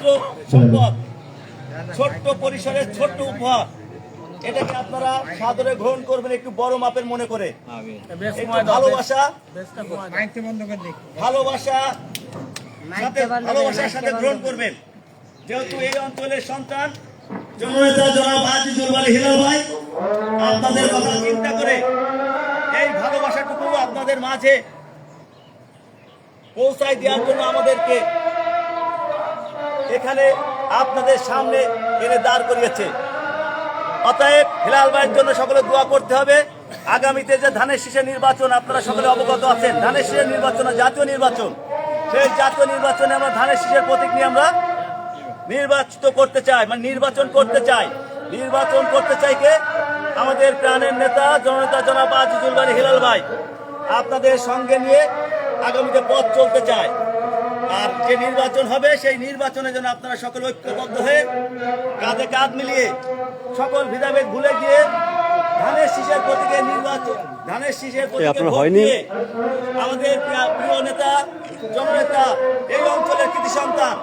মাত্র সম্পদ ছোট্ট পরিসরের ছোট্ট উপহার। এটাকে আপনারা সাদরে গ্রহণ করবেন একটু বড় মাপের মনে করে। ভালোবাসা। ভালোবাসা সাথে ভালোবাসার সাথে গ্রহণ করবেন। যেহেতু এই অঞ্চলের সন্তান জনাব আজিজুল আলী হিলাল ভাই আপনাদের কথা চিন্তা করে এই ভালোবাসাটুকু আপনাদের মাঝে পৌঁছায় দেওয়ার জন্য আমাদেরকে এখানে আপনাদের সামনে এনে দাঁড় করিয়েছে। অতএব হিলাল ভাইয়ের জন্য সকলে দোয়া করতে হবে। আগামীতে যে ধানের শীষের নির্বাচন, আপনারা সকলে অবগত আছেন। ধানের শীষের নির্বাচন জাতীয় নির্বাচন। সেই জাতীয় নির্বাচনে আমরা ধানের শীষের প্রতীক নিয়ে আমরা নির্বাচিত করতে চাই মানে নির্বাচন করতে চাই। নির্বাচন করতে চাই কে? আমাদের প্রাণের নেতা, জননেতা জনাব আজিজুল বাড়ি হিলাল ভাই। আপনাদের সঙ্গে নিয়ে আগামীতে পথ চলতে চায় আর যে নির্বাচন হবে সেই নির্বাচনে যেন আপনারা সকল ঐক্যবদ্ধ হয়ে কাঁধে কাঁধ মিলিয়ে সকল ভেদাভেদ ভুলে গিয়ে ধানের শীষের প্রতীকে নির্বাচন ধানের শীষের প্রতীকে? আমাদের প্রিয়- নেতা জননেতা এই অঞ্চলের কৃতি সন্তান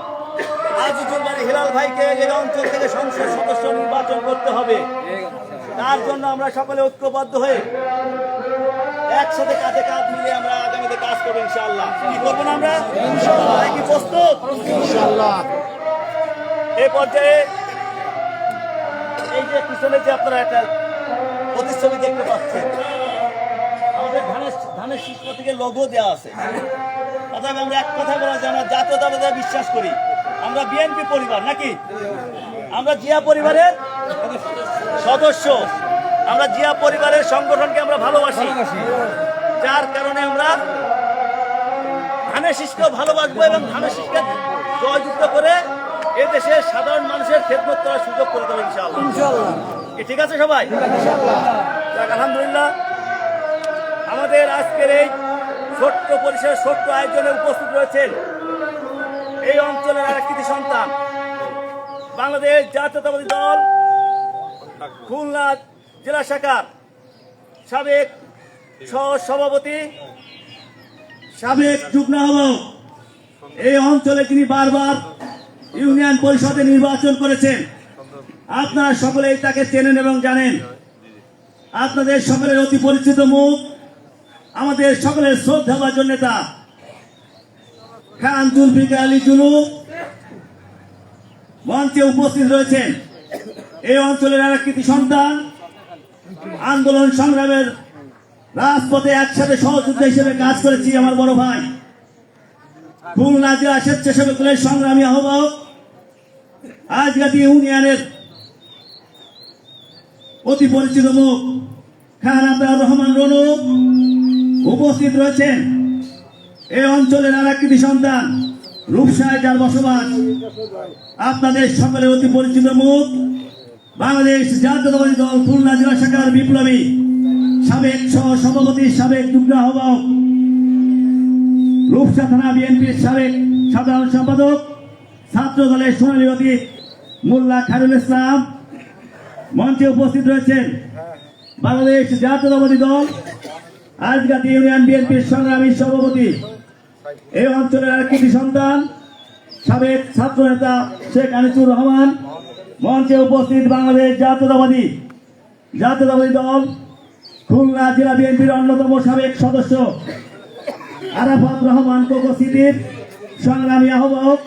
আজিজুল বাড়ি হিলাল ভাইকে এই অঞ্চল থেকে সংসদ সদস্য নির্বাচন করতে হবে তার জন্য আমরা সকলে ঐক্যবদ্ধ হয়ে একসাথে কাঁধে কাঁধ মিলিয়ে আমরা করব ইনশাআল্লাহ। কি করব না আমরা? কি প্রস্তুত? এই পর্যায়ে এই যে পিছনে যে আপনারা একটা প্রতিচ্ছবি দেখতে পাচ্ছেন আমাদের ধানের থেকে দেওয়া আছে। অতএব আমরা এক কথা বলা আমরা জাতীয়তাবাদে বিশ্বাস করি আমরা বিএনপি পরিবার নাকি? আমরা জিয়া পরিবারের সদস্য। আমরা জিয়া পরিবারের সংগঠনকে আমরা ভালোবাসি। যার কারণে আমরা ধানের শীষকেও ভালোবাসবো এবং ধানের শীষকে জয়যুক্ত করে এ দেশের সাধারণ মানুষের খেদমত করার সুযোগ করে দেবো ইনশাআল্লাহ। ঠিক আছে সবাই? আলহামদুলিল্লাহ। আমাদের আজকের এই ছোট্ট পরিসরের ছোট্ট আয়োজনে উপস্থিত রয়েছেন এই অঞ্চলের আর কৃতি সন্তান বাংলাদেশ জাতীয়তাবাদী দল খুলনা জেলা শাখার সাবেক সহ সভাপতি সাবেক যুগ্ম আহ্বায়ক এই অঞ্চলে তিনি বারবার ইউনিয়ন পরিষদে নির্বাচন করেছেন। আপনারা সকলেই তাকে চেনেন এবং জানেন। আপনাদের সকলের অতি পরিচিত মুখ, আমাদের সকলের শ্রদ্ধা শ্রদ্ধাভাজন নেতা খান জুলফিকার আলী জুলু মঞ্চে উপস্থিত রয়েছেন। এই অঞ্চলের আর একটি সন্তান, আন্দোলন সংগ্রামের রাজপথে একসাথে সহযোদ্ধা হিসেবে কাজ করেছি আমার বড় ভাই। খুলনা জেলা স্বেচ্ছাসেবক দলের সংগ্রামী আহ্বায়ক আজগাতি ইউনিয়নের অতি পরিচিত মুখ খান আব্দুর রহমান রনু উপস্থিত রয়েছেন। এই অঞ্চলের আর একটি সন্তান, রূপসায় যার বসবাস। আপনাদের সকলের অতি পরিচিত মুখ বাংলাদেশ জাতীয়তাবাদী দল, খুলনা জেলা শাখার বিপ্লবী। সাবেক সহ সভাপতি সাবেক যুগ্ম আহ্বায়ক রূপসা থানা বিএনপির সাবেক সাধারণ সম্পাদক, ছাত্র দলের সোনালী অতীত মোল্লা খায়রুল ইসলাম। মঞ্চে উপস্থিত রয়েছেন বাংলাদেশ জাতীয়তাবাদী দল, আজগাতি ইউনিয়ন বিএনপির সংগ্রামী সভাপতি। এই অঞ্চলের আরেকটি সন্তান, সাবেক ছাত্র নেতা শেখ আনিসুর রহমান। মঞ্চে উপস্থিত বাংলাদেশ জাতীয়তাবাদী জাতীয়তাবাদী দল খুলনা জেলা বিএনপির অন্যতম সাবেক সদস্য আরাফাত রহমান কোকো সিটির সংগ্রামী আহ্বায়ক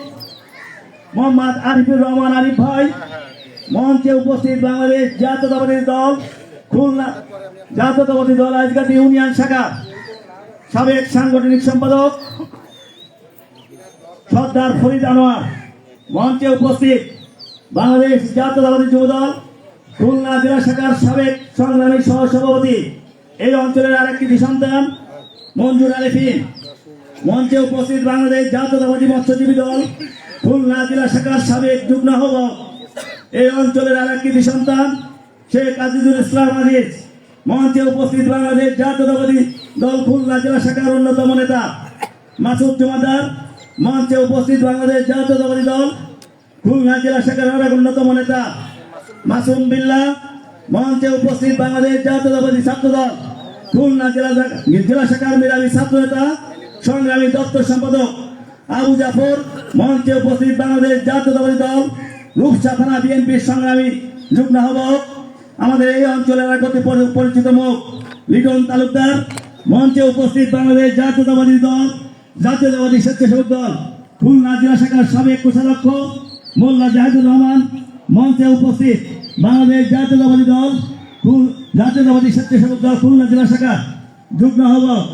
মোহাম্মদ আরিফুর রহমান আরিফ ভাই, মঞ্চে উপস্থিত বাংলাদেশ জাতীয়তাবাদী দল, খুলনা জাতীয়তাবাদী দল আজগাতি ইউনিয়ন শাখা সাবেক সাংগঠনিক সম্পাদক সর্দার ফরিদ আনোয়ার, মঞ্চে উপস্থিত বাংলাদেশ জাতীয়তাবাদী যুবদল খুলনা জেলা শাখার সাবেক সংগ্রামী সহ সভাপতি এই অঞ্চলের আরেকটি সন্তান মঞ্জুর আলিফিন মঞ্চে উপস্থিত বাংলাদেশ জাতীয়তাবাদী মৎস্যজীবী দল, খুলনা জেলা শাখার সাবেক যুগ্ম আহ্বায়ক। এই অঞ্চলের আরেকটি সন্তান শেখ আজিজুল ইসলাম আজিজ। মঞ্চে উপস্থিত বাংলাদেশ জাতীয়তাবাদী দল, খুলনা জেলা শাখার অন্যতম নেতা, মাসুদ জমাদার। মঞ্চে উপস্থিত বাংলাদেশ জাতীয়তাবাদী দল, খুলনা জেলা শাখার অন্যতম নেতা মাসুম বিল্লাহ মঞ্চে উপস্থিত বাংলাদেশ জাতীয়তাবাদী ছাত্র দল খুলনা জেলা জেলা শাখার মেধাবী ছাত্র নেতা সংগ্রামী দপ্তর সম্পাদক আবু জাফর, মঞ্চে উপস্থিত বাংলাদেশ জাতীয়তাবাদী দল, রূপসা থানা বিএনপির সংগ্রামী যুগ্ম আহ্বায়ক, আমাদের এই অঞ্চলের পরি- পরিচিত মুখ, লিটন তালুকদার, মঞ্চে উপস্থিত বাংলাদেশ জাতীয়তাবাদী দল, জাতীয়তাবাদী স্বেচ্ছাসেবক দল, খুলনা জেলা শাখার সাবেক কোষাধ্যক্ষ মোল্লা জাহিদুর রহমান মঞ্চে উপস্থিত বাংলাদেশ জাতীয়তাবাদী দল জাতীয়তাবাদী স্বেচ্ছাসেবক দল, খুলনা জেলা শাখা যুগ্ম আহ্বায়ক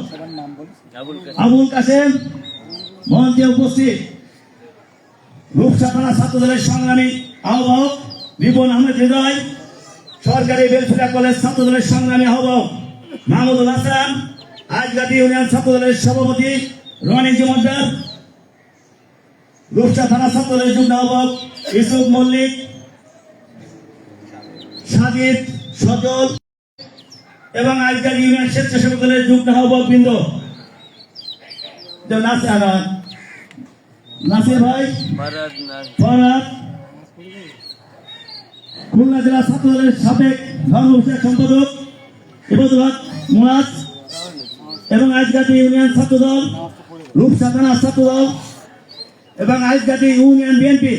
আবুল কাসেম মঞ্চে উপস্থিত রূপসা থানা ছাত্র দলের সংগ্রামী আহ্বায়ক রিপন আহমেদ হৃদয়, সরকারি বেলফেয়ার কলেজ ছাত্র দলের সংগ্রামী আহ্বায়ক মাহমুদুল হাসান আজগাতি ইউনিয়ন ছাত্র দলের সভাপতি রনি জুমদ্দার রূপসা থানা ছাত্র দলের যুগ্ম আহ্বায়ক ইসুফ মল্লিক সাজিদ সজল এবং আজকাল ইউনিয়ন স্বেচ্ছাসেবক দলের যুগ্ম আহ্বায়ক নাসির ভাই ফরহাদ খুলনা জেলা ছাত্র দলের সাবেক ধর্ম বিষয়ক সম্পাদক ইবাদুল হক মুরাদ এবং আজগাতি ইউনিয়ন ছাত্র দল রূপসা থানা ছাত্র দল এবং আজগাতি ইউনিয়ন বিএনপি।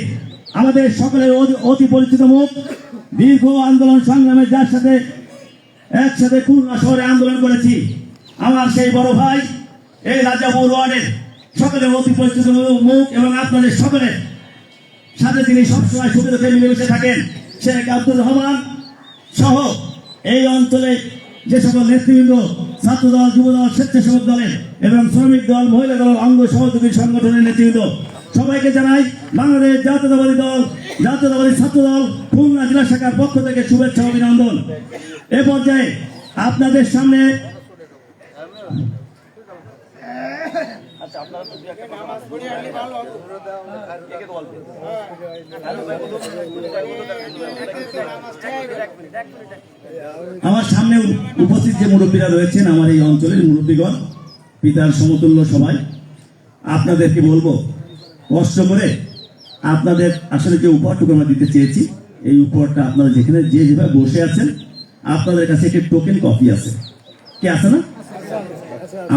আমাদের সকলের অতি পরিচিত মুখ। দীর্ঘ আন্দোলন সংগ্রামে যার সাথে একসাথে খুলনা শহরে আন্দোলন করেছি, আমার সেই বড় ভাই, এই রাজাপুর ওয়ার্ডের সকলের অতি পরিচিত মুখ এবং আপনাদের সকলের সাথে তিনি সবসময় সুখে মিলেমিশে থাকেন, শেখ আব্দুর রহমান সহ এই অঞ্চলে যে সকল নেতৃবৃন্দ, ছাত্রদল, যুবদল, স্বেচ্ছাসেবক দলের এবং শ্রমিক দল, মহিলা দল, অঙ্গ সহযোগী সংগঠনের নেতৃবৃন্দ সবাইকে জানাই বাংলাদেশ জাতীয়তাবাদী দল, জাতীয়তাবাদী ছাত্র দল খুলনা জেলা শাখার পক্ষ থেকে শুভেচ্ছা অভিনন্দন। এ পর্যায়ে আপনাদের সামনে আমার সামনে উপস্থিত যে মুরব্বীরা রয়েছেন, আমার এই অঞ্চলের মুরব্বীগণ, পিতার সমতুল্য সবাই, আপনাদেরকে বলব কষ্ট করে আপনাদের আসলে যে উপহারটুকু আমরা দিতে চেয়েছি, এই উপহারটা আপনারা যেখানে যে যেভাবে বসে আছেন, আপনাদের কাছে একটি টোকেন কপি আছে। কি আছে না?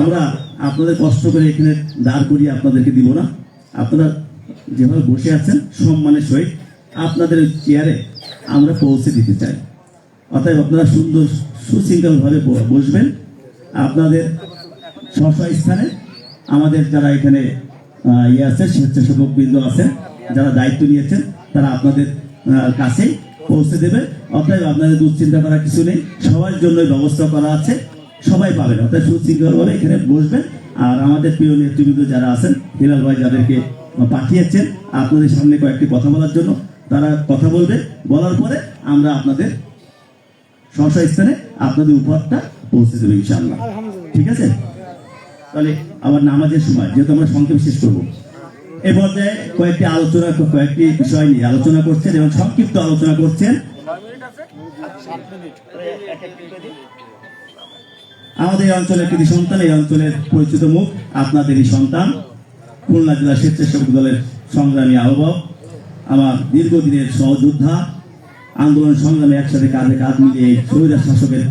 আমরা আপনাদের কষ্ট করে এখানে দাঁড় করিয়ে আপনাদেরকে দিব না। আপনারা যেভাবে বসে আছেন, সম্মানের সহিত আপনাদের চেয়ারে আমরা পৌঁছে দিতে চাই। অতএব আপনারা সুন্দর, সুশৃঙ্খলভাবে বসবেন। আপনাদের স্ব স্থানে আমাদের যারা এখানে ইয়ে আছে, স্বেচ্ছাসেবক আছেন যারা দায়িত্ব নিয়েছেন, তারা আপনাদের কাছে পৌঁছে দেবে। অতএব আপনাদের দুশ্চিন্তা করার কিছু নেই। সবার জন্য ব্যবস্থা করা আছে। সবাই পাবেন। অর্থাৎ সুশৃঙ্খলভাবে এখানে বসবেন। আর আমাদের প্রিয় নেতৃবৃন্দ যারা আছেন, হিলাল ভাই যাদেরকে পাঠিয়েছেন, আপনাদের সামনে কয়েকটি কথা বলার জন্য, তারা কথা বলবে। বলার পরে আমরা আপনাদের স্ব স্থানে আপনাদের উপহারটা পৌঁছে দেবে ইনশাআল্লাহ। ঠিক আছে? তাহলে আবার নামাজের সময়, যেহেতু আমরা সংক্ষেপ শেষ করব। এ পর্যায়ে কয়েকটি আলোচনা, কয়েকটি বিষয় নিয়ে আলোচনা করছেন এবং সংক্ষিপ্ত আলোচনা করছেন। আমাদের এই অঞ্চলের কৃতি সন্তান, এই অঞ্চলের পরিচিত মুখ আপনাদেরই সন্তান, খুলনা জেলা স্বেচ্ছাসেবক দলের সংগ্রামী আহ্বায়ক, আমার দীর্ঘদিনের সহযোদ্ধা, আন্দোলন সংগ্রামে একসাথে কাঁধে কাঁধ মিলিয়ে স্বৈরাজ শাসকের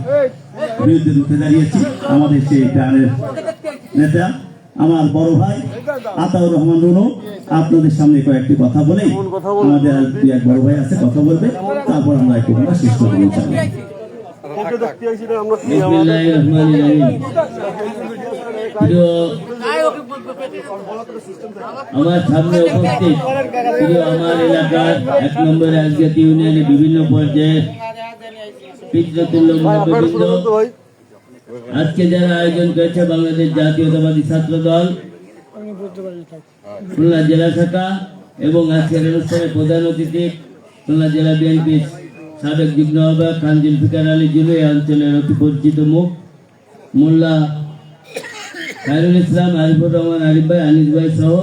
বিরুদ্ধে দাঁড়িয়েছি। আমাদের সেই প্রাণের নেতা আমার বড় ভাই আতাউর রহমান রুনু আপনাদের সামনে কয়েকটি কথা বলেই আমাদের দুই এক বড় ভাই আছে কথা বলবে তারপর আমরা একটু কথা শেষ করব ইনশাআল্লাহ। বিসমিল্লাহির রহমানির রহিম। প্রিয় আমার সামনে উপস্থিত আমার এলাকার এক নম্বর ইউনিয়নে বিভিন্ন পর্যায়ে পিতৃতুল্য আজকে যারা আয়োজন করেছে বাংলাদেশ জাতীয়তাবাদী ছাত্র দল খুলনা জেলা শাখা এবং আজকের অনুষ্ঠানে প্রধান অতিথি খুলনা জেলা বিএনপির সাবেক যুগ্ম আহ্বায়ক খান জুলফিকার আলী জুলু, এই অঞ্চলের অতি পরিচিত মুখ। মোল্লা খায়রুল ইসলাম, আরিফুর রহমান, আরিফ ভাই, আনিস ভাই সহ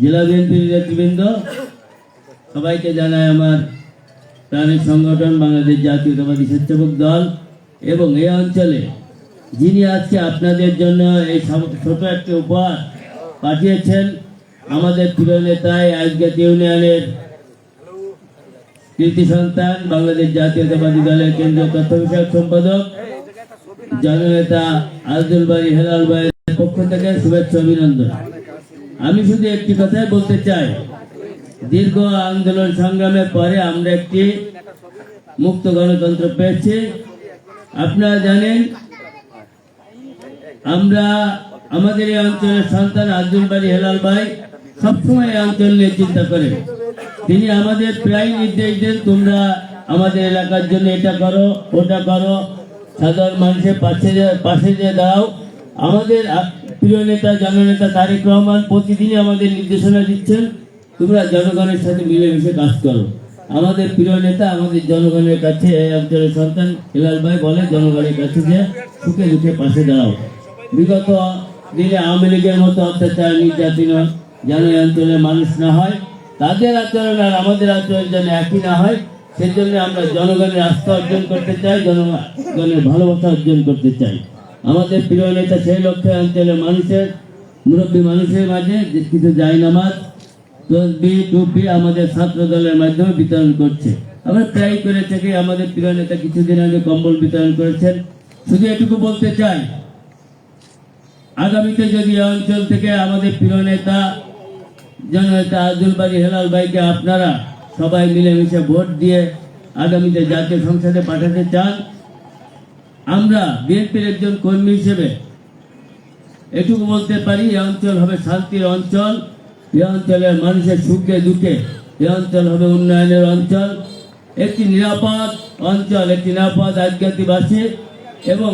জেলা বিএনপির নেতৃবৃন্দ। সবাইকে জানায় আমার প্রাণের সংগঠন, বাংলাদেশ জাতীয়তাবাদী স্বেচ্ছাসেবক দল। এবং এই অঞ্চলে যিনি আজকে আপনাদের জন্য এই ছোট একটি উপহার পাঠিয়েছেন, আমাদের প্রিয় নেতায় আজকের ইউনিয়নের কৃতি সন্তান, বাংলাদেশ জাতীয়তাবাদী দলের কেন্দ্রীয় তথ্য বিষয়ক সম্পাদক, জননেতা আব্দুল বাড়ি হেলাল ভাইয়ের পক্ষ থেকে শুভেচ্ছা অভিনন্দন। আমি শুধু একটি কথাই বলতে চাই, দীর্ঘ আন্দোলন সংগ্রামের পরে আমরা একটি মুক্ত গণতন্ত্র পেয়েছি। আপনারা জানেন, আমরা আমাদের এই অঞ্চলের সন্তান আব্দুল বাড়ি হেলাল ভাই সবসময় এই অঞ্চল নিয়ে চিন্তা করেন। তিনি আমাদের প্রায় নির্দেশ দেন, তোমরা আমাদের এলাকার জন্য এটা করো, ওটা করো, সাধারণ মানুষের পাশে পাশে যে দাও। আমাদের প্রিয় নেতা, জননেতা তারেক রহমান প্রতিদিনই আমাদের নির্দেশনা দিচ্ছেন, তোমরা জনগণের সাথে মিলেমিশে কাজ করো। আমাদের প্রিয় নেতা আমাদের জনগণের কাছে অঞ্চলের সন্তান হেলাল ভাই বলে, জনগণের কাছে যে সুখে দুঃখে পাশে দাঁড়াও। বিগত দিনে আওয়ামী লীগের মতো অত্যাচার নির্যাতন যেন অঞ্চলের মানুষ না হয়, তাদের আচরণ আর আমাদের আচরণ যেন একই না হয়, সেজন্য আমরা জনগণের আস্থা অর্জন করতে চাই, জনগণের ভালোবাসা অর্জন করতে চাই। আমাদের প্রিয় নেতা সেই লক্ষ্যে অঞ্চলের মানুষের, মুরব্বী মানুষের মাঝে কিছু জায়নামাজ আমাদের ছাত্র দলের মাধ্যমে বিতরণ করছে। করে আমাদের প্রিয় নেতা কিছুদিন আগে কম্বল বিতরণ করেছেন। শুধু এটুকু বলতে চাই, আগামীতে যদি অঞ্চল থেকে আমাদের প্রিয় নেতা, জননেতা আব্দুল বাড়ি হেলাল ভাইকে আপনারা সবাই মিলেমিশে ভোট দিয়ে আগামীতে জাতীয় সংসদে পাঠাতে চান, আমরা বিএনপির একজন কর্মী হিসেবে এটুকু বলতে পারি, এই অঞ্চল হবে শান্তির অঞ্চল। এই অঞ্চলের মানুষের সুখে দুঃখে এই অঞ্চল হবে উন্নয়নের অঞ্চল। একটি নিরাপদ অঞ্চল, একটি নিরাপদ আজ্ঞাতিবাসী এবং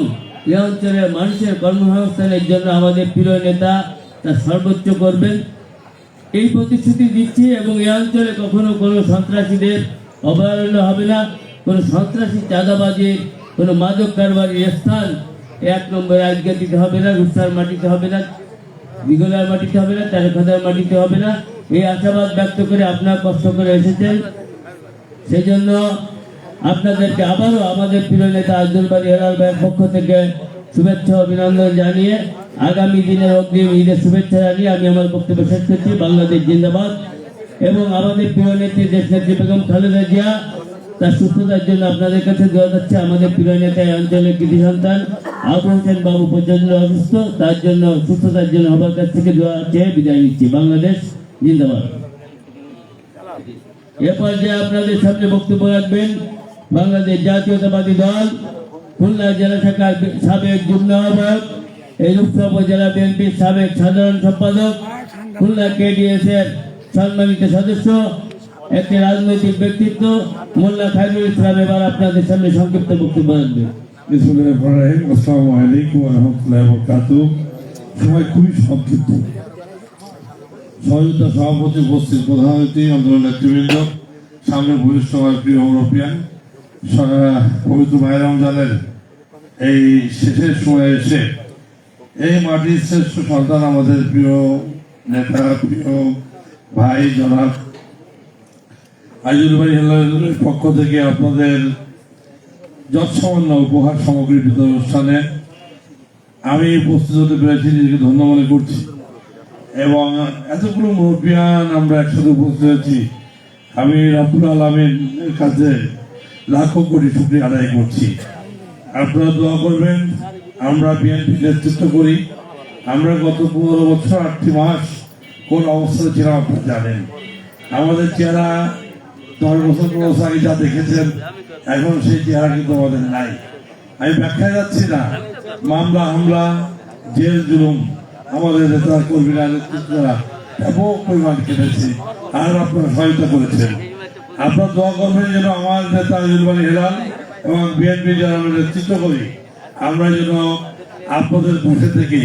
এই অঞ্চলের মানুষের কর্মসংস্থানের জন্য আমাদের প্রিয় নেতা তা সর্বোচ্চ করবেন। এই প্রতিশ্রুতি দিচ্ছি এবং এই অঞ্চলে কখনো কোনো সন্ত্রাসীদের অভয়ারণ্য হবে না। কোনো সন্ত্রাসী চাঁদাবাজির, কোনো মাদক কারবারির স্থান এক নম্বরে আজকে দিতে হবে না, রূপসার মাটিতে হবে না। বিগলার মাটিতে হবে না তেরোখাদার মাটিতে হবে না। এই আশাবাদ ব্যক্ত করে আপনার কষ্ট করে এসেছেন। সেই জন্য আপনাদেরকে আবারও আমাদের প্রিয় নেতা আব্দুল বাড়ি হেলাল ভাইয়ের পক্ষ থেকে শুভেচ্ছা অভিনন্দন জানিয়ে আগামী দিনের অগ্রিম ঈদের শুভেচ্ছা জানিয়ে আমি আমার বক্তব্য শেষ করছি। বাংলাদেশ জিন্দাবাদ। এবং আমাদের প্রিয় নেত্রী দেশ নেত্রী বেগম খালেদা জিয়া তার সুস্থতার জন্য আপনাদের কাছে দেওয়া যাচ্ছে, আমাদের প্রিয় নেতা অঞ্চলের কৃতি সন্তান। আবু হোসেন বাবু প্রচণ্ড অসুস্থ, তার জন্য সুস্থতার জন্য আমার কাছ থেকে দেওয়া চেয়ে বিদায় নিচ্ছি। বাংলাদেশ জিন্দাবাদ। এ পর্যায়ে আপনাদের সামনে বক্তব্য রাখবেন, বাংলাদেশ জাতীয়তাবাদী দল, খুলনা জেলা শাখার সাবেক যুগ্ম আহ্বায়ক, এই রূপসা উপজেলা বিএনপির সাবেক সাধারণ সম্পাদক, খুলনা কেডিএস এর সম্মানিত সদস্য একটি রাজনৈতিক ব্যক্তিত্ব, মোল্লা খাইরুল ইসলাম, এবার আপনাদের সামনে সংক্ষিপ্ত বক্তব্য সময় খুবই সভাপতি প্রধান নেতৃবৃন্দ মায়ের রমজানের এই শেষের সময় এসে এই মাটির শ্রেষ্ঠ সন্তান আমাদের প্রিয় নেতা, প্রিয় ভাই জনাব আইজুল ভাই পক্ষ থেকে আপনাদের যৎসামান্য উপহার সামগ্রী বিতরণ অনুষ্ঠানে আমি উপস্থিত হতে পেরেছি, নিজেকে ধন্য মনে করছি। এবং এতগুলো মুরব্বিয়ান আমরা একসাথে উপস্থিত হয়েছি। আমি রব্বুল আলমের কাছে লাখো কোটি শুক্রিয়া আদায় করছি। আপনারা দোয়া করবেন, আমরা বিএনপি নেতৃত্ব করি। আমরা গত পনেরো বছর আটটি মাস কোন অবস্থায় ছিলাম, আপনারা জানেন। আমাদের চেহারা দশ বছর বছর আগে যা দেখেছেন, এখন সেই চেহারা কিন্তু আমাদের নাই। আমি ব্যাখ্যায় যাচ্ছি না। মামলা, হামলা, জেল, জুলুম, আমাদের নেতা কর্মীরা, নেতৃত্বরা ব্যাপক পরিমাণ কেটেছে আর আপনারা সহায়তা করেছেন। আপনার দোয়া করবেন যেন আমার নেতা আজুলবানি হেলাল এবং বিএনপি যারা আমরা নেতৃত্ব করি, আমরা যেন আপনাদের পাশে থেকে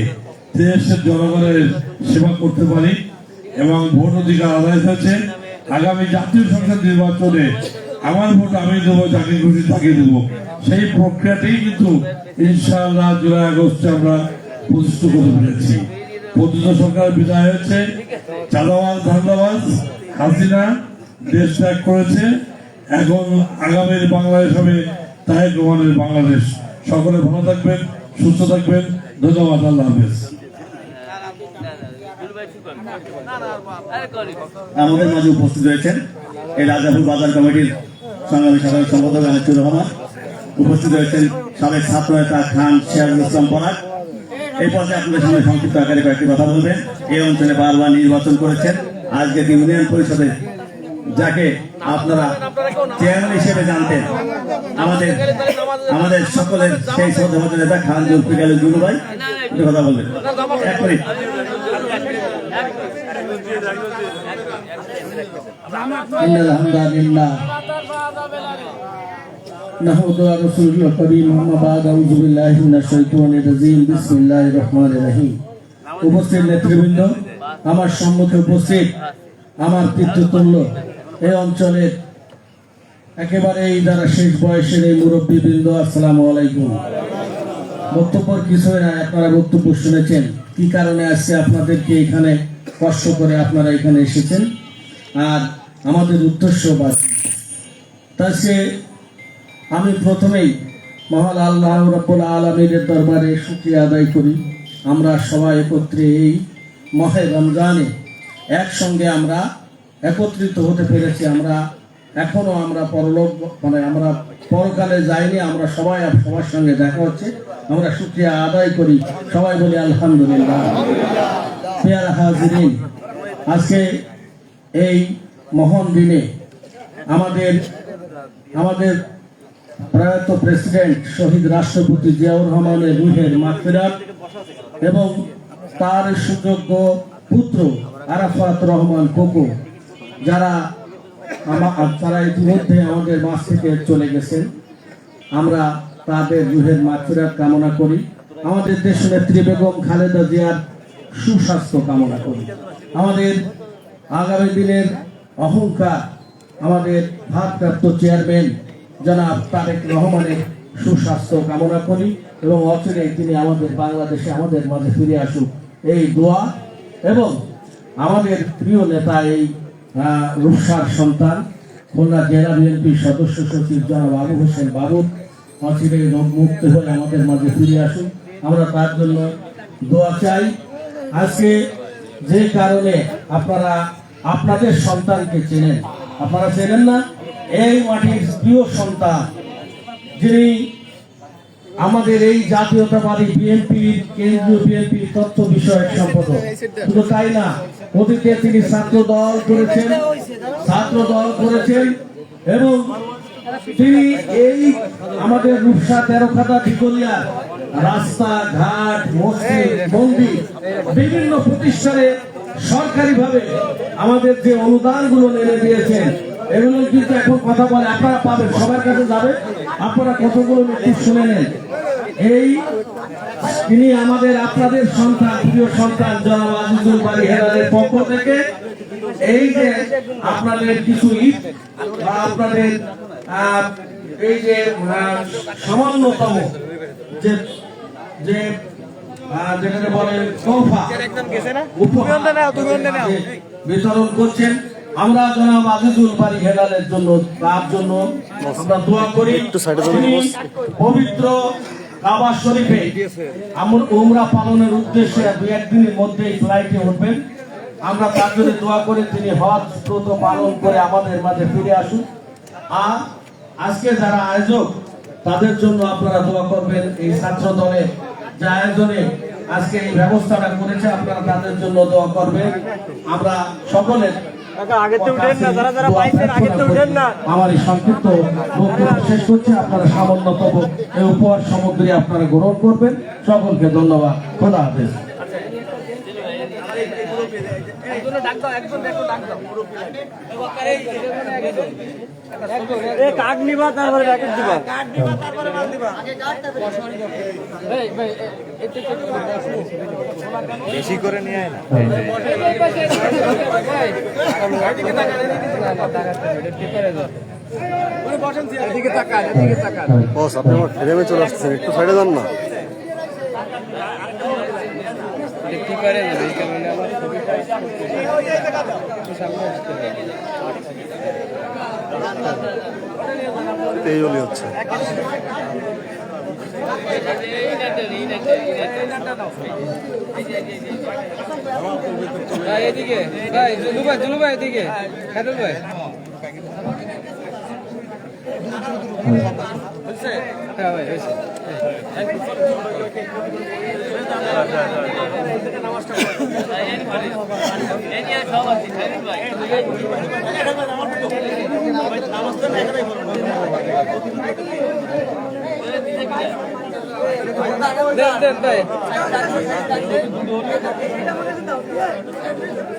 দেশের জনগণের সেবা করতে পারি এবং ভোট অধিকার আদায় হয়েছে। আগামী জাতীয় সংসদ নির্বাচনে আমার ভোট আমি দেবো, যাকে খুশি তাকে দেবো। সেই প্রক্রিয়াটাই কিন্তু ইনশাআল্লাহ জুলাই আগস্টে আমরা প্রতিষ্ঠিত করতে পেরেছি। পতিত সরকার বিদায় হয়েছে চাঁদাবাজ, ধান্দাবাজ, হাসিনা দেশ ত্যাগ করেছে। এখন আগামীর বাংলাদেশ হবে তাই রহমানের বাংলাদেশ। সকলে ভালো থাকবেন, সুস্থ থাকবেন। ধন্যবাদ, আল্লাহ হাফেজ। আমাদের মাঝে উপস্থিত রয়েছেন এই রাজাপুর বাজার কমিটির সংগ্রামী সাধারণ সম্পাদক আনিসুর রহমান। উপস্থিত রয়েছেন সাবেক ছাত্র নেতা খান শেয়ার ইসলাম পরাগ এই পথে আপনাদের সামনে সংক্ষিপ্ত আকারে কয়েকটি কথা বলবেন। এই অঞ্চলে বারবার নির্বাচন করেছেন। আজকে ইউনিয়ন পরিষদে যাকে আপনারা চেয়ারম্যান হিসেবে জানতেন, আমাদের আমাদের সকলের সেই শ্রদ্ধা নেতা খান জুলফিকাল জুলু ভাই কথা বলবেন। এক মিনিট। نحمد رسول الكريم أما بعد أعوذ بالله من الشيطان الرجيم بسم الله الرحمن الرحيم উপস্থিত নেতৃবৃন্দ আমার সম্মুখে উপস্থিত আমার পিতৃতুল্য এই অঞ্চলের একেবারে এই দ্বারা শেষ বয়সের এই মুরব্বী বৃন্দ আসসালামু আলাইকুম বক্তব্য কিছুই না আপনারা বক্তব্য শুনেছেন কি কারণে আজকে আপনাদেরকে এখানে কষ্ট করে আপনারা এখানে এসেছেন। আর আমাদের উদ্দেশ্য বা সে আমি প্রথমেই মহান আল্লাহ রব্বুল আলমীর দরবারে শুক্রিয়া আদায় করি। আমরা সবাই একত্রে এই মহে রমজানে একসঙ্গে আমরা একত্রিত হতে পেরেছি। আমরা এখনও আমরা পরলোক মানে আমরা পরকালে যাইনি, আমরা সবাই সবার সঙ্গে দেখা হচ্ছে। আমরা শুক্রিয়া আদায় করি। সবাই বলি আলহামদুলিল্লাহ। আজকে এই মহান দিনে আমাদের আমাদের প্রয়াত প্রেসিডেন্ট শহীদ রাষ্ট্রপতি জিয়াউর রহমানের রুহের মাফিরাত এবং তার সুযোগ্য পুত্র আরাফাত রহমান কোকো, যারা তারা ইতিমধ্যে আমাদের মাছ থেকে চলে গেছেন। আমরা তাদের রুহের মাফিরাত কামনা করি। আমাদের দেশ নেত্রী বেগম খালেদা জিয়ার সুস্বাস্থ্য কামনা করি। আমাদের আগামী দিনের অহংকার আমাদের ভারপ্রাপ্ত চেয়ারম্যান জনাব তারেক রহমানের সুস্বাস্থ্য কামনা করি এবং অচিরে তিনি আমাদের বাংলাদেশে আমাদের মাঝে ফিরে আসুক এই দোয়া এবং আমাদের প্রিয় নেতা এই রূপসার সন্তান, খুলনা জেলা বিএনপির সদস্য সচিব জনাব আবু হোসেন বাবুর অচিরে রোগ মুক্ত হয়ে আমাদের মাঝে ফিরে আসুন আমরা তার জন্য দোয়া চাই। আজকে যে কারণে আপনারা আপনাদের সন্তানকে চেনেন, আপনারা চেনেন না? এই মাটির প্রিয় সন্তান, যিনি আমাদের এই জাতীয়তাবাদী বিএনপির, কেন্দ্রীয় বিএনপির তথ্য বিষয়ক সম্পাদক। শুধু তাই না অতীতে তিনি ছাত্র দল করেছেন, ছাত্র দল করেছেন, এবং তিনি এই আমাদের রূপসা তেরো খাতা বিকলিয়া রাস্তা ঘাট মসজিদ, মন্দির, বিভিন্ন প্রতিষ্ঠানে সরকারিভাবে আমাদের যে অনুদানগুলো এনে দিয়েছেন এগুলো কিন্তু এখন কথা বলে, আপনারা পাবেন, সবার কাছে যাবে। আপনারা কতগুলো একটু শুনে নেন। এই তিনি আমাদের, আপনাদের সন্তান, প্রিয় সন্তান, জনাব আজিজুল বাড়ি হেরাদের পক্ষ থেকে। এই যে আপনাদের কিছু ঈদ বা আপনাদের এই যে সামান্যতম যে যে যেটাকে বলে তোফা বিতরণ করছেন। আমরা জনাব আজিজুল বাড়ি হেলালের জন্য তার জন্য আমরা দোয়া করি। তিনি পবিত্র কাবা শরীফে আমরা উমরা পালনের উদ্দেশ্যে দু একদিনের মধ্যেই ফ্লাইটে উঠবেন। আমরা তার জন্য দোয়া করি তিনি হজ ব্রত পালন করে আমাদের মাঝে ফিরে আসুন। আর আজকে যারা আয়োজক তাদের জন্য আপনারা দোয়া করবেন এই ছাত্র দলের যে আয়োজনে আজকে এই ব্যবস্থাটা করেছে আপনারা তাদের জন্য দোয়া করবেন। আমরা সকলের আমার এই সংক্ষিপ্ত বক্তব্য শেষ করছি। আপনারা সামান্যতম এই উপহার সামগ্রী আপনারা গ্রহণ করবেন। সকলকে ধন্যবাদ। খোদা হাফেজ। নিবা তারপরে প্যাকেট দিবা বেশি করে নিয়ে আয় না এদিকে তাকান এদিকে তাকান বস আপনি আমার ফ্রেমে চলে আসছেন একটু সাইডে যান না কি করে এই কারণে আমার ছবিটা হচ্ছে। এদিকে ভাই জুলু ভাই জুলু ভাই এদিকে। খাদুল ভাই হ্যাঁ ভাই হয়েছে দেন দেন ভাই দাঁড়া না ভাই। তুমি